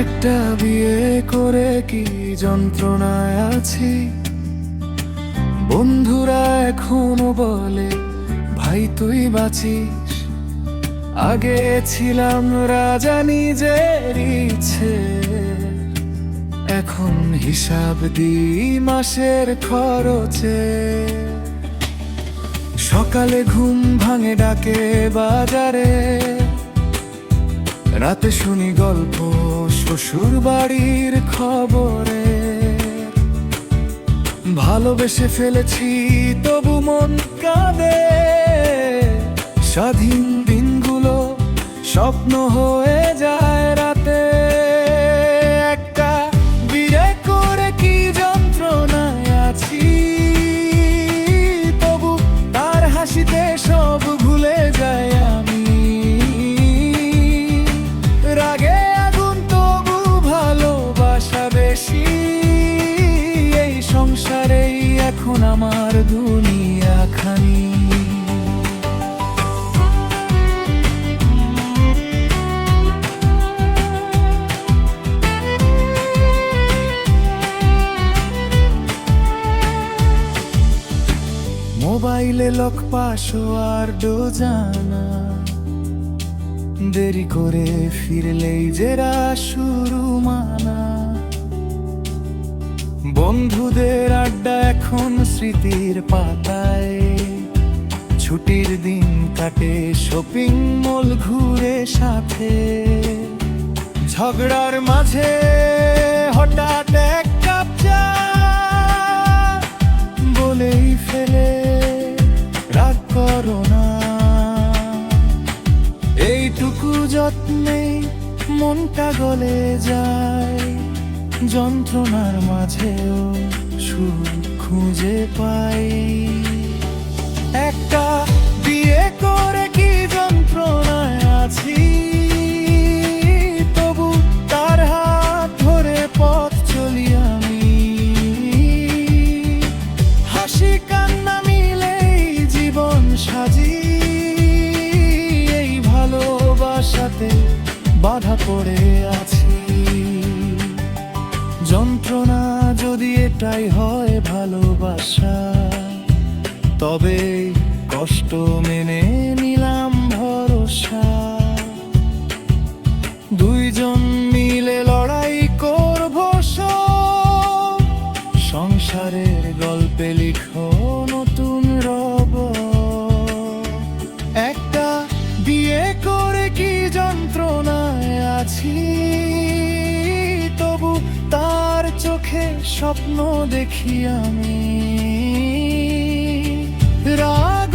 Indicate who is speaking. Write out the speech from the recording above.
Speaker 1: একটা বিয়ে করে কি যন্ত্রণায় আছি? বন্ধুরা এখনও বলে, ভাই, তুই বাঁচিস? আগে ছিলাম রাজা নিজের ইচ্ছে। এখন হিসাব দিই মাসের খরচে। সকালে ঘুম ভাঙে ডাকে বাজারে। রাতে শুনি গল্প শ্বশুর বাড়ির খবরে। ভালোবেসে ফেলেছি তবু মন কাঁদে। স্বাধীন দিনগুলো স্বপ্ন হয়ে যায় এখন আমার দুনিয়া খানি। মোবাইলে লক পাসওয়ার্ড জানা। দেরি করে ফিরলেই জেরা শুরু মানা। বন্ধুদের আড্ডা এখন স্মৃতির পাতায়। ছুটির দিন কাটে শপিং মল ঘুরে সাথে। ঝগড়ার মাঝে হঠাৎ এক কাপ চা বলেই ফেলে, রাগ করো না। এইটুকু যত্নে মনটা গলে যায়। যন্ত্রণার মাঝেও সুর খুঁজে পাই। একটা বিয়ে করে কি যন্ত্রণায় আছি? তবু তার হাত ধরে পথ চলি আমি। হাসি কান্না মিলেই জীবন সাজি। এই বাধা পড়ে আছি। যদি এটাই হয় ভালোবাসা, তবে কষ্ট মেনে নিলাম ভরসা। দুইজন মিলে লড়াই করব। সংসারের গল্পে লিখো নতুন রব। একটা বিয়ে করে কি যন্ত্রণায় আছি? চোখে স্বপ্ন দেখি আমি। রাগ